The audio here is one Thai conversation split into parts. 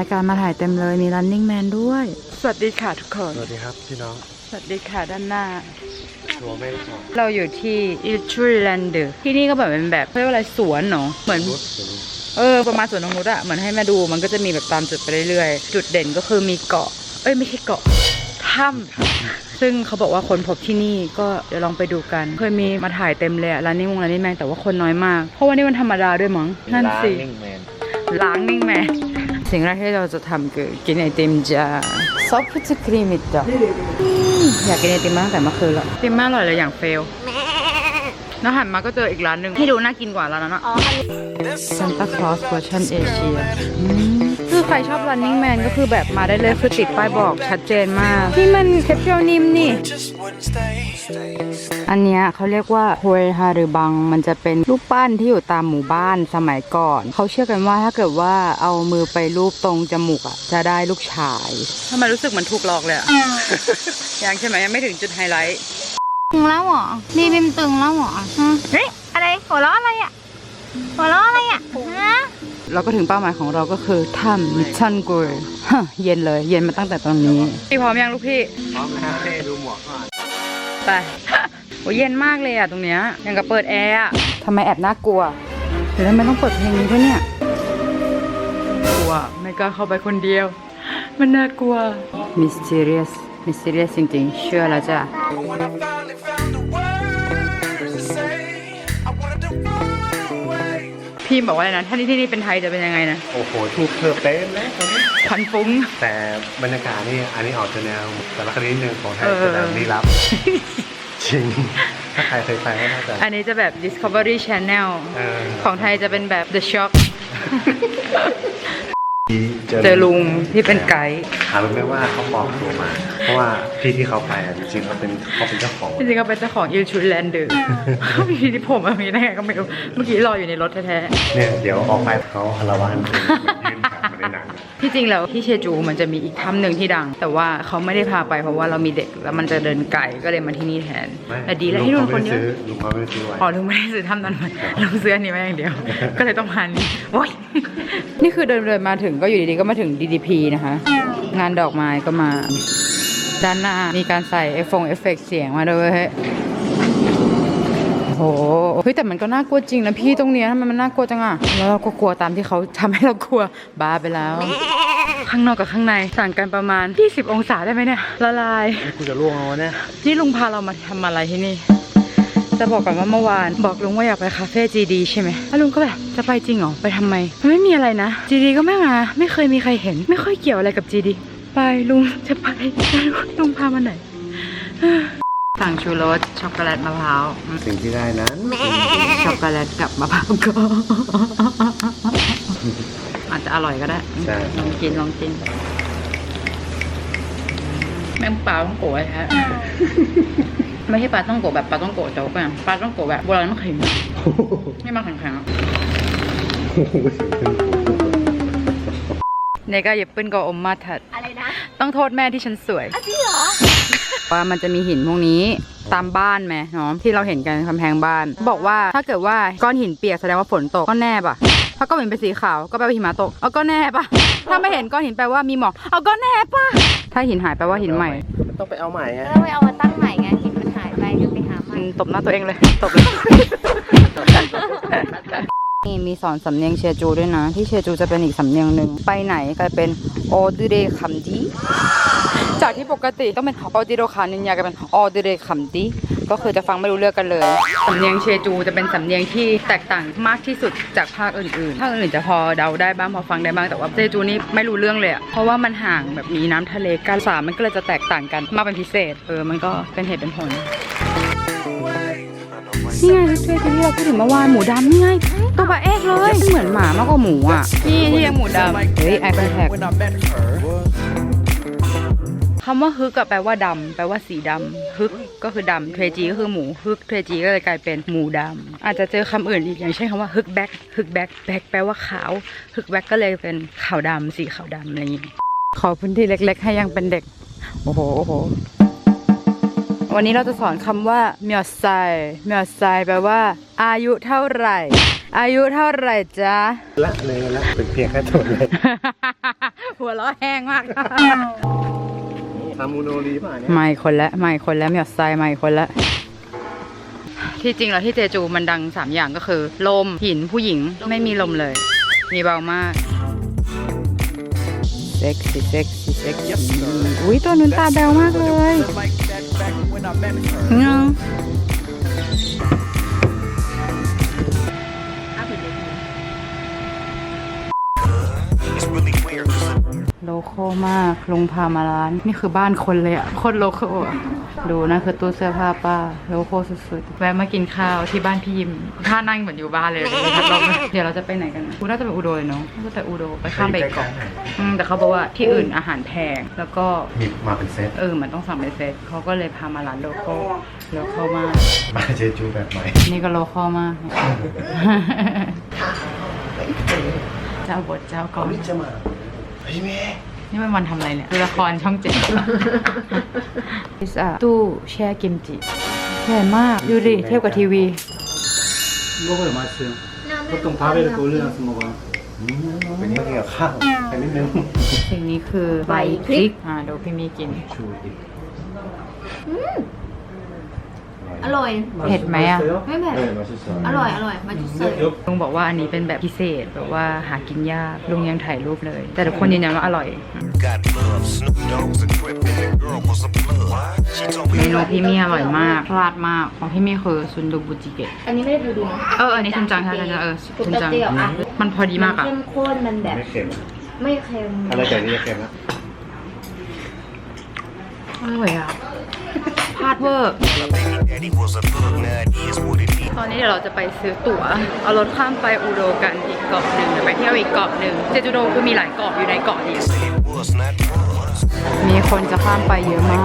รายการมาถ่ายเต็มเลยมี running man ด้วย สวัสดีค่ะทุกคน สวัสดีครับพี่น้อง สวัสดีค่ะด้านหน้าตัวแม่สองเราอยู่ที่อิลชูแลนด์ที่นี่ก็แบบเป็นแบบเรียกว่าอะไรสวนเนาะเหมือน รถตัวนี้เออประมาณสวนนงนุษอะเหมือนให้มาดูมันก็จะมีแบบตามจุดไปเรื่อยๆ จุดเด่นก็คือมีเกาะ เอ้ยไม่ใช่เกาะถ้ำซึ่งเขาบอกว่าคนพบที่นี่ก็เดี๋ยวลองไปดูกัน เคยมีมาถ่ายเต็มเลยอะร้านนี้วงร้านนี้แมงแต่ว่าคนน้อยมาก เพราะว่านี่มันธรรมดาด้วยมั้งนั่นสินิ่งแมน ล้างนิ่งแมน สิ่งแรกที่เราจะทำคือกินไอติมจ้าซอฟต์ครีมจ้ะอยากกินไอติมมาตั้งแต่เมื่อคืนแล้วไอติมมากอร่อยเลยอย่างเฟล แล้วหันมาก็เจออีกร้านหนึ่งที่ดูน่ากินกว่าร้านนั้นอะซันตาคลอสเวอร์ชันเอเชียคือใครชอบ running man ก็คือแบบมาได้เลยคือติดป้ายบอกชัดเจนมากนี่มันเคปเปียวนิ่มนี่ อันเนี้ยเขาเรียกว่าฮวยฮารือบัง มันจะเป็นรูปปั้นที่อยู่ตามหมู่บ้านสมัยก่อน เขาเชื่อกันว่าถ้าเกิดว่าเอามือไปรูปตรงจมูกอะ จะได้ลูกชายทำไมรู้สึกเหมือนถูกหลอกเลยอะยังใช่ไหมยังไม่ถึงจุดไฮไลท์ ตึงแล้วเหรอรีบิมตึงแล้วเหรอฮะเฮ้ยอะไรหัวเราะอะไรอะหัวเราะอะไรอะฮะเราก็ถึงเป้าหมายของเราก็คือถ้ำมิชชันกูรฮะเย็นเลย เย็นมาตั้งแต่ตรงนี้พี่พร้อมยังลูกพี่พร้อมนะครับให้ดูหมวกก่อนไปโอ้ยเย็นมากเลยอะตรงเนี้ยยังกับเปิดแอร์อะทำไมแอบน่ากลัวหรือทำไมต้องเปิดเพลงนี้ด้วยเนี่ยกลัวไม่กล้าเข้าไปคนเดียว มันน่ากลัว mysterious mysterious จริงๆ เชื่อแล้วจ้ะ พี่บอกว่าอะไรนะถ้านี่ที่นี่เป็นไทยจะเป็นยังไงนะโอ้โหถูกเธอเป๊ะแล้วตอนนี้พันฟุ้ง แต่บรรยากาศนี่อันนี้ออกจะแนวแต่ละคดีนิดนึงของไทยเออจะแนวลี้ลับจริงถ้าใครเคยไปก็น่าจะอันนี้จะแบบ Discovery Channel เออของไทยจะเป็นแบบ The Shock เจอเจอลุงที่เป็นไกด์ถามรู้ไหมว่าเขาปลอมตัวมา เพราะว่าพี่ที่เขาไปอะจริงๆเขาเป็นเขาเป็นเจ้าของจริงๆก็เป็นเจ้าของ Il c h u l a n d e r มีที่ผมอะมีได้ไงก็ไม่รู้เมื่อกี้รออยู่ในรถแท้ๆเนี่ยเดี๋ยวออกไปเขาฮาละวันเป็นยื่น ขามาในหนังที่จริงแล้วที่เชจูมันจะมีอีกถ้ำหนึ่งที่ดัง แต่ว่าเขาไม่ได้พาไปเพราะว่าเรามีเด็กแล้วมันจะเดินไกลก็เลยมาที่นี่แทนไม่แต่ดีแล้วที่ลุงคนเดียวลุงเขาไม่ได้ซื้อไว้อ๋อลุงไม่ได้ซื้อถ้ำนั้นมาลุงซื้ออันนี้มาอย่างเดียว ก็เลยต้องพานี้โอ้ยนี่คือเดินเดินมาถึงก็อยู่ดีๆก็มาถึง DDP นะคะ งานดอกไม้ก็มาด้านหน้ามีการใส่เอฟฟงเอฟเฟกต์เสียงมาด้วยโอ้โหเฮ้ยแต่มันก็น่ากลัวจริงนะพี่ตรงเนี้ยทำไมมันน่ากลัวจังอะแล้วเราก็กลัวตามที่เขาทำให้เรากลัวบ้าไปแล้ว ข้างนอกกับข้างในต่างกันประมาณ 20 องศาได้ไหมเนี่ยละลายกูจะล่วงเอาเนี่ยนี่ลุงพาเรามาทำอะไรที่นี่ จะบอกก่อนว่าเมื่อวาน บอกลุงว่าอยากไปคาเฟ่จีดีใช่ไหมแล้วลุงก็แบบจะไปจริงเหรอ ไปทำไม มันไม่มีอะไรนะจีดีก็ไม่มา ไม่เคยมีใครเห็น ไม่ค่อยเกี่ยวอะไรกับจีดี ไปลุงจะไปลุงพามาไหน สั่งชูรสช็อกโกแลตมะพร้าวอืมสิ่งที่ได้นั้นช็อกโกแลตกับมะพร้าวก็อาจจะอร่อยก็ได้ใช่ลองกินลองกิน แม่งปลาต้องโกะแท้ไม่ใช่ปลาต้องโกะแบบปลาต้องโกะโจ๊กอะปลาต้องโกะแบบโบราณมันแข็งไม่มาแข็งๆอะเนี่ยก็อย่าปื้นก็อมมาถัดอะไรนะ ต้องโทษแม่ที่ฉันสวยอะจริงเหรอ ว่ามันจะมีหินพวกนี้ตามบ้านไหมเนาะที่เราเห็นกันกำแพงบ้าน บอกว่าถ้าเกิดว่าก้อนหินเปียกแสดงว่าฝนตกก็แน่ปะถ้าก้อนหินเป็นสีขาวก็แปลว่าหิมะตกเอาก็แน่ปะถ้าไม่เห็นก้อนหินแปลว่ามีหมอกเอาก็แน่ปะถ้าหินหายแปลว่าหินใหม่มันต้องไปเอาใหม่ไงแล้วไปเอามาตั้งใหม่ไงหินมันหายไปก็ไปหาใหม่อืมตบหน้าตัวเองเลยตบเลยนี่มีสอนสำเนียงเชจูด้วยนะ ที่เชจูจะเป็นอีกสำเนียงหนึ่งไปไหนก็เป็นออดูเรคัมดี จากที่ปกติต้องเป็นออดิโรคานินยากลายเป็นออดูเรคัมดีก็คือจะฟังไม่รู้เรื่องกันเลยสำเนียงเชจูจะเป็นสำเนียงที่แตกต่างมากที่สุดจากภาคอื่นๆภาคอื่นๆจะพอเดาได้บ้างพอฟังได้บ้างแต่ว่าเชจูนี่ไม่รู้เรื่องเลยอะเพราะว่ามันห่างแบบมีน้ำทะเลกันสามมันก็เลยจะแตกต่างกันมากเป็นพิเศษเออมันก็เป็นเหตุเป็นผลนี่ไงเชจูที่เราพูดถึงเมื่อวานหมูดำนี่ไงตัวปลาเอกเลยเหมือนหมามากกว่าหมูอะนี่ที่ยังหมูดำเฮ้ยไอคอนแทค คำว่าฮึกอะแปลว่าดำแปลว่าสีดำฮึกก็คือดำเทรจีก็คือหมูฮึกเทรจีก็เลยกลายเป็นหมูดำอาจจะเจอคำอื่นอีกอย่างเช่นคำว่าฮึกแบ็กฮึกแบ็กแบ็กแปลว่าขาวฮึกแบ็กก็เลยเป็นขาวดำสีขาวดำอะไรอย่างงี้ขอพื้นที่เล็ก ๆ ให้ยังเป็นเด็ก โอ้โหโอ้โหวันนี้เราจะสอนคำว่าเมียวไซเมียวไซแปลว่า อายุเท่าไหร่ อายุเท่าไหร่จ๊ะละเลยละเป็นเพียงแค่ตัวเลยหัวเราะแห้งมาก ซามูโนรีป่ะเนี่ยไม่คนละไม่คนละมีหยดทรายไม่คนละ ที่จริงแล้วที่เจจูมันดัง 3 อย่างก็คือ ลมหินผู้หญิงไม่มีลมเลย มีเบามากเซ็กซี่เซ็กซี่เซ็กซี่อุ้ยตัวนุนตาแบวมากเลยเนา โลโก้มากลุงพามาร้าน นี่คือบ้านคนเลยอะโคตรโลโก้อะดูนะคือตู้เสื้อผ้าป้าโลโก้สุดๆแวะมากินข้าวที่บ้านพี่ยิมท่านั่งเหมือนอยู่บ้านเลยเลยพัดลมเดี๋ยวเราจะไปไหนกันนะกูน่าจะไปอุโดเลยเนาะน่าจะไปอุโดไปข้ามไปอีกเกาะอืมแต่เขาบอกว่าที่อื่นอาหารแพงแล้วก็มีมาเป็นเซตเออมันต้องสั่งเป็นเซตเขาก็เลยพามาร้านโลโก้โลโก้มากมาเจจูแบบใหม่นี่ก็โลโก้มากเจ้าบทเจ้ากรนี่จะมาเฮ้ยแม่ นี่มันวันทำอะไรเนี่ยดูละครช่องเจ็ดพิซซ่าตู้แช่กิมจิใหญ่มาก ดูดิ เทียบกับทีวี 먹어요 맛있어요 보통 밥에를 올려놔서 먹어요 เป็นเมื่อกี้กับข้าวไปนิดนึง สิ่งนี้คือใบพริก อ่าดูพี่มีกิน อ ร่อย เผ็ดไหมอะไม่เผ็ดเออมาชิสอร่อย อร่อย มาจุดเสิร์ฟ ลุงบอกว่าอันนี้เป็นแบบพิเศษแบบว่าหากินยากลุงยังถ่ายรูปเลย แต่ทุกคนยืนยันว่าอร่อย got love. Snoop Dogg's a grip and the girl was a blood. She told เม me นูพี่มีอร่อยมาก พลาดมาก ของพี่มีคือซุนดูบุจิเกะ อันนี้ไม่ได้ดูดูนะเอออันนี้ชุนจังใช่ใช่ใช่เออชุนจัง ปกติอะมันพอดีมากอะเข้มข้นมันแบบ ไม่เค็มไม่เค็ม อะไรแต่นี่จะเค็มนะ อร่อยอะ พลาดเวอร์ my baby daddy was a thug. Now it is what it is. ตอนนี้เดี๋ยวเราจะไปซื้อตั๋ว เอารถข้ามไปอูโดกันอีกเกาะหนึ่งเดี๋ยวไปเที่ยวอีกเกาะหนึ่งเจจูโดคือมีหลายเกาะอยู่ในเกาะนี้ Say it was not was. มีคนจะข้ามไปเยอะมา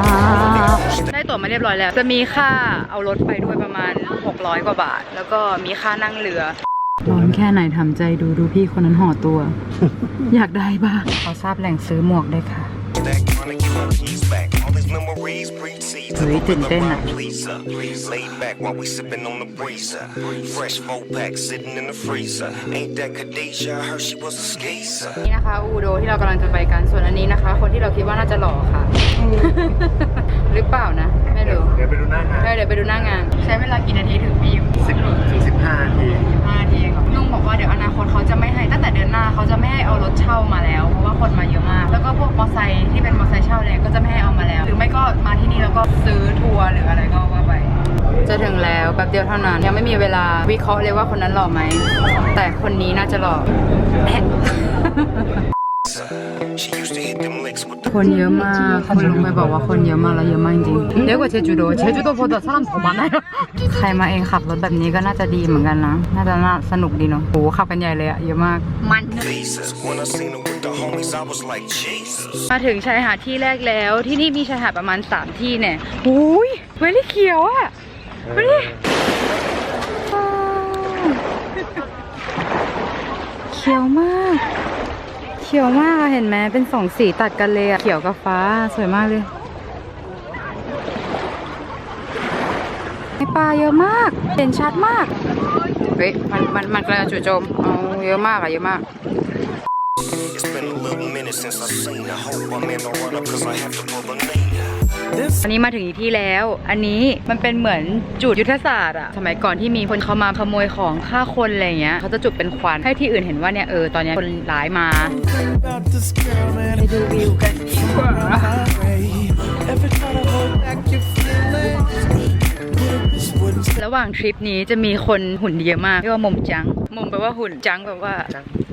ก ได้ตั๋วมาเรียบร้อยแล้ว จะมีค่าเอารถไปด้วยประมาณ 600 กว่าบาท แล้วก็มีค่านั่งเรือร้อนแค่ไหนทำใจดูดูพี่คนนั้นห่อตัว อยากได้บ้างเขาทราบแหล่งซื้อหมวกได้วยค่ะ Stack trying to get my keys back. All these memories precede. Ui, tỉnh tên à? Pleaser. Laid back while we sipping on the breezer. Fresh four pack sitting in the freezer. Ain't that Khadijah? I heard she was a skeezer. นี่นะคะ อูโดที่เรากำลังจะไปกัน ส่วนอันนี้นะคะ คนที่เราคิดว่าน่าจะหล่อค่ะ หรือเปล่านะ ไม่รู้ เดี๋ยวไปดูหน้างานเออเดี๋ยวไปดูหน้างาน ใช้เวลากี่นาทีถึงปีมสิบถึงสิบห้า ดียวเท่านั้น ยังไม่มีเวลาวิเคราะห์เลยว่าคนนั้นหล่อไหม แต่คนนี้น่าจะหล่อ She used to hit them licks with the คนเยอะมากคุณลุงไปบอกว่าคนเยอะมากแล้วเยอะมากจริงๆเยอะกว่าเชจูโดเชจูโดพอต่อสลัมผมมาได้ใครมาเองขับรถแบบนี้ก็น่าจะดีเหมือนกันนะ น่าจะน่าสนุกดีเนาะโหขับกันใหญ่เลยอะเยอะมาก มัน visas. When I seen her with the homies, I was like, Jesus. มาถึงชายหาดที่แรกแล้ว ที่นี่มีชายหาดประมาณ 3 ที่เนี่ยหูยเวลี่เขียวอะดูดิว้าวเขียวมาก เขียวมากอะเห็นไหมเป็นสองสีตัดกันเลยอะเขียวกับฟ้าสวยมากเลยในปลาเยอะมากเด่นชัดมากเฮ้ยมันมันมันกำลังจะจู่โจมเอาเยอะมากอะเยอะมาก It's been a little minute since I seen her. Hope I'm in the run up cause I have to pull a name. อันนี้มาถึงอีกที่แล้ว อันนี้มันเป็นเหมือนจุดยุทธศาสตร์อะสมัยก่อนที่มีคนเขามาขโมยของฆ่าคนอะไรอย่างเงี้ยเขาจะจุดเป็นควันให้ที่อื่นเห็นว่าเนี่ยเออตอนเนี้ยคนร้ายมา About this girl, man. ไปดูวิวกันดีกว่า Ever try to hold back your feelings? This wouldn't ระหว่างทริปนี้จะมีคนหุ่นเยอะมากเรียกว่ามุมจังมุมแปลว่าหุ่นจังแปลว่า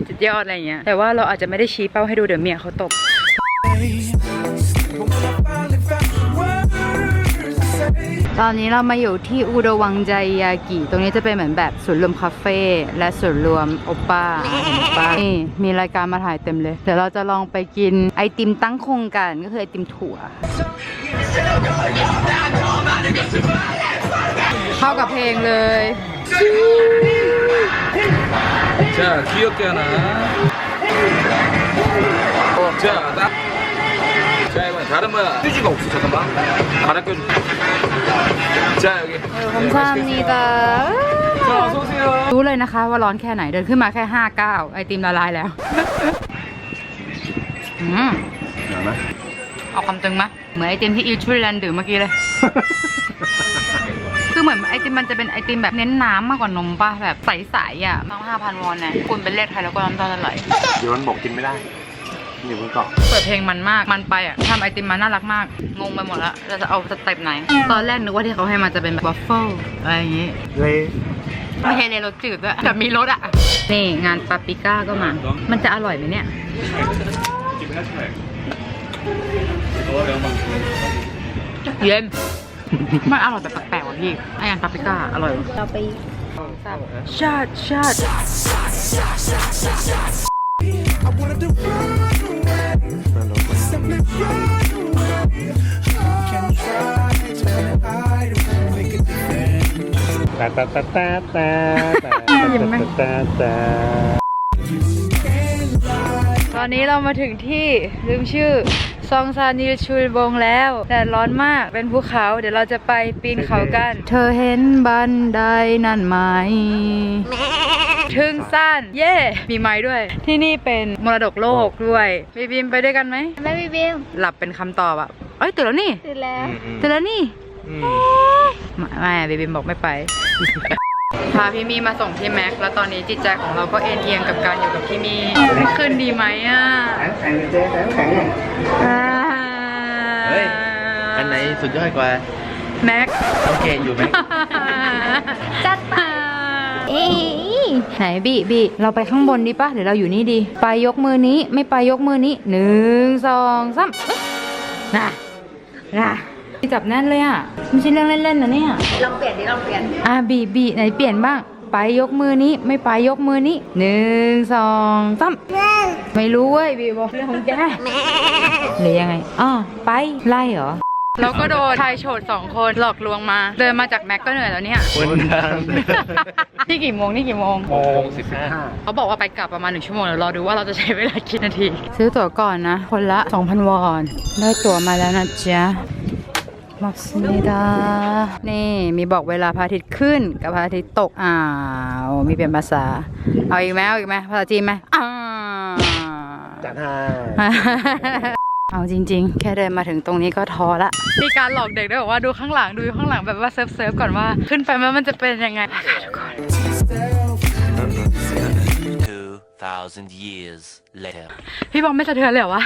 สุดยอดอะไรอย่างเงี้ยแต่ว่าเราอาจจะไม่ได้ชี้เป้าให้ดูเดี๋ยวเมียเขาตบ ตอนนี้เรามาอยู่ที่อุดวังใจยากิตรงนี้จะเป็นเหมือนแบบสวนรวมคาเฟ่และสวนรวมโอป้านี่มีรายการมาถ่ายเต็มเลย เดี๋ยวเราจะลองไปกินไอติมตั้งคงกันก็คือไอติมถั่ว เข้ากับเพลงเลยจ้าเที่ยวกันนะจ้า 자 이번엔 다른 거야 휴지가 없어 잠깐만 갈아 껴줄게 자 여기 네, 맛있게 คำซามนีตา รู้เลยนะคะว่าร้อนแค่ไหนเดินขึ้นมาแค่ห้าก้าวไอติมละลายแล้ว อืม เดี๋ยวนะ เอาความตึงมะเหมือนไอติมที่อีชูแลนด์ดื่มเมื่อกี้เลย คือเหมือนไอติมมันจะเป็นไอติมแบบเน้นน้ำมากกว่านมป่ะแบบใสๆอ่ะต้องห้าพันวอนเนี่ยคุณเป็นเลขไทยแล้วก็น้ำตาจะไหล เดี๋ยวมันบอกกินไม่ได้ อยู่บนเกาะเปิดเพลงมันมาก มันไปอะทำไอติมมาน่ารักมาก งงไปหมดแล้วเราจะเอาสเต็ปไหน ตอนแรกนึกว่าที่เขาให้มาจะเป็นแบบวัฟเฟิลอะไรอย่างงี้ เลยไม่ใช่เลยรสจืดด้วยแต่มีรสอะ นี่งานปาปริก้าก็มา มันจะอร่อยไหมเนี่ยเย็นมันอร่อยแบบแปลกๆว่ะพี่ไอ้งานปาปริก้าอร่อยว่ะเราไปชาติชาติ แต่แต่แต่แต่แต่แต่แต่แต่ตอนนี้เรามาถึงที่ลืมชื่อ ซองซานิลชุลบงแล้วแต่ร้อนมากเป็นภูเขา เดี๋ยวเราจะไปปีนเขากัน เธอเห็นบันไดนั่นไหมถึงสั้น เย่มีไม้ด้วย ที่นี่เป็นมรดกโลกด้วยบีบีมไปด้วยกันไหมแม่พี่บิมหลับเป็นคำตอบอะเอ้ยตื่นแล้วนี่ตื่นแล้วตื่นแล้วนี่ไม่ไม่บีบีมบอกไม่ไป พาพี่มีมาส่งที่แม็ก แล้วตอนนี้จิตใจของเราก็เอ็นเอียงกับการอยู่กับพี่มีขึ้นดีไหมอะแข็งเจ๊แข็งแข็งเฮ้ย อันไหนสุดยอดกว่า แม็ก โอเค อยู่ไหม จัดไปเอ้ยไหนบีบีเราไปข้างบนดีปะหรือเราอยู่นี่ดี ไปยกมือนี้ไม่ไปยกมือนี้หนึ่งสองสามอึ๊บน่ะน่ะ จับแน่นเลยอะ ไม่ใช่เรื่องเล่นๆนะเนี่ย ลองเปลี่ยนดิลองเปลี่ยน อะบีบีไหนเปลี่ยนบ้าง ไปยกมือนี้ ไม่ไปยกมือนี้หนึ่งสองสามไม่รู้เว้ยบีบอกเรื่องของแกหรือยังไงอ๋อไปไล่เหรอเราก็โดนชายโฉดสองคนหลอกลวงมา เดินมาจากแม็กก็เหนื่อยแล้วเนี่ยคนดังนี่กี่โมงนี่กี่โมงโมงสิบห้าเขาบอกว่าไปกลับประมาณหนึ่งชั่วโมงเดี๋ยวรอดูว่าเราจะใช้เวลากี่นาที ซื้อตั๋วก่อนนะ คนละ 2,000 วอน ได้ตั๋วมาแล้วนะจ๊ะ มักซินิดานี่มีบอกเวลาพระอาทิตย์ขึ้นกับพระอาทิตย์ตก อ้าว มีเปลี่ยนภาษา เอาอีกไหมเอาอีกไหมภาษาจีนไหมอ้าวจัดให้เอาจริง ๆ แค่เดินมาถึงตรงนี้ก็ท้อละ มีการหลอกเด็กด้วยบอกว่าดูข้างหลังดูข้างหลังแบบว่าเซิร์ฟเซิร์ฟก่อนว่า ขึ้นไปแล้วมันจะเป็นยังไงค่ะทุกคน2,000 years later. พี่บอมไม่สะเทือนเลยเหรอวะ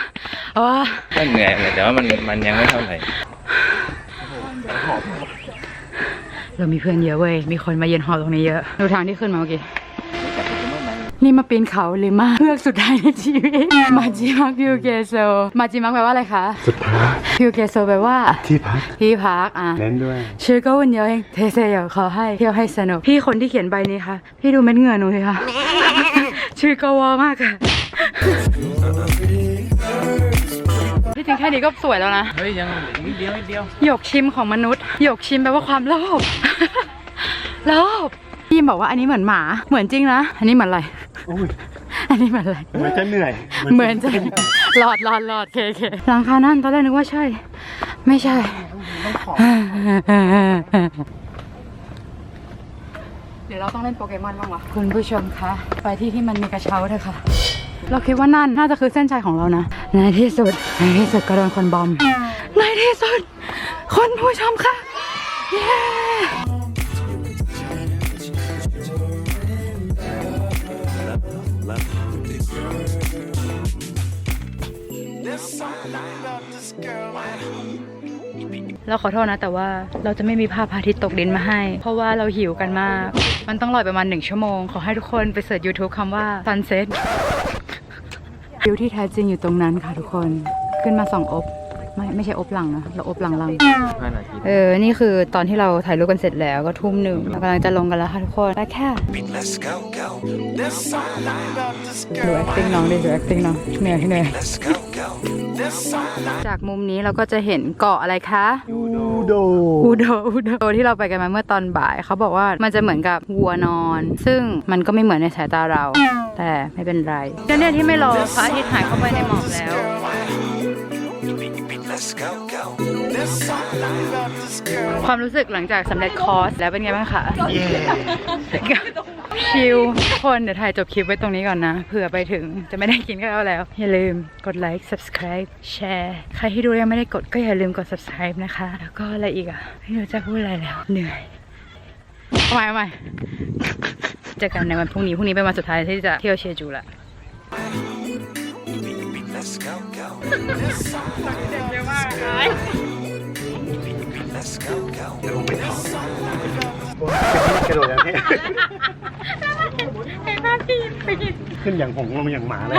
อ๋อก็เหนื่อยเลยแต่ว่ามันมันยังไม่เท่าไหร่ เรามีเพื่อนเยอะเว้ย มีคนมาเยือนหอตรงนี้เยอะ ดูทางที่ขึ้นมาเมื่อกี้ นี่มาปีนเขาหรือมาเพื่อกสุดท้ายในชีวิต มาจิมักพิวเกโซ มาจิมักแปลว่าอะไรคะ สุดท้ายพิวเกโซแปลว่า ที่พัก ที่พักอะเน้นด้วย ชื่อก็วันเดียวเอง เทเซอยากขอให้เที่ยวให้สนุก พี่คนที่เขียนใบนี้ค่ะ พี่ดูเม็ดเหงื่อหนูสิคะ ชื่อก็วอมากค่ะที่ จริงแค่นี้ก็สวยแล้วนะ เฮ้ย ยังนิดเดียวนิดเดียว หยกชิมของมนุษย์ หยกชิมแปลว่าความโลภ โลภพี่บอกว่าอันนี้เหมือนหมา เหมือนจริงนะ อันนี้เหมือนอะไรโอ้ยอันนี้เหมือนอะไรมันจะเหนื่อย เหมือนจะหลอดหลอดหลอดเคเคหลังคานั่นตอนแรกนึกว่าใช่ ไม่ใช่เดี๋ยวเราต้องเล่นโปเกมอนบ้างวะคุณผู้ชมคะ ไปที่ที่มันมีกระเช้าเถอะค่ะ เราคิดว่านั่นน่าจะคือเส้นชัยของเรานะ ในที่สุด ในที่สุดก็โดนคนบอม ในที่สุด คนผู้ชมค่ะ เย้เราขอโทษนะ แต่ว่าเราจะไม่มีภาพพระอาทิตย์ตกดินมาให้ เพราะว่าเราหิวกันมาก มันต้องรอประมาณหนึ่งชั่วโมง ขอให้ทุกคนไปเสิร์ช YouTube คำว่า sunset วิวที่แท้จริงอยู่ตรงนั้นค่ะทุกคน ขึ้นมาส่องอบ ไม่ไม่ใช่อบหลังนะเราอบหลังลัง ห้านาทีเออ นี่คือตอนที่เราถ่ายรูปกันเสร็จแล้วก็ทุ่มหนึ่งเรากำลังจะลงกันแล้วค่ะทุกคนไปแค่ Let's go, go. ดู acting น้องดิดู acting น้องเหนื่อยเหนื่อย Let's go, go. จากมุมนี้เราก็จะเห็นเกาะอะไรคะอูโดอูโดอูโดที่เราไปกันมาเมื่อตอนบ่าย เขาบอกว่ามันจะเหมือนกับวัวนอน ซึ่งมันก็ไม่เหมือนในสายตาเรา แต่ไม่เป็นไรเนี่ยที่ไม่รอพระอาทิตย์หายเข้าไปในหมอกแล้ว Let's go, go. ความรู้สึกหลังจากสำเร็จคอร์สแล้วเป็นไงบ้างคะ ชิลทุกคนเดี๋ยวถ่ายจบคลิปไว้ตรงนี้ก่อนนะ เผื่อไปถึงจะไม่ได้กินข้าวแล้ว อย่าลืมกดไลค์ subscribe แชร์ ใครที่ดูยังไม่ได้กดก็อย่าลืมกด subscribe นะคะ แล้วก็อะไรอีกอะไม่รู้จะพูดอะไรแล้ว เหนื่อยเอาใหม่เอาใหม่เจอกันในวันพรุ่งนี้ พรุ่งนี้เป็นวันสุดท้ายที่จะเที่ยวเชจูละ Let's go, go. Let's go, go. เดี๋ยวลงไปถอดกระโดดอย่างนี้ขึ้นอย่างหงลงอย่างหมาเลย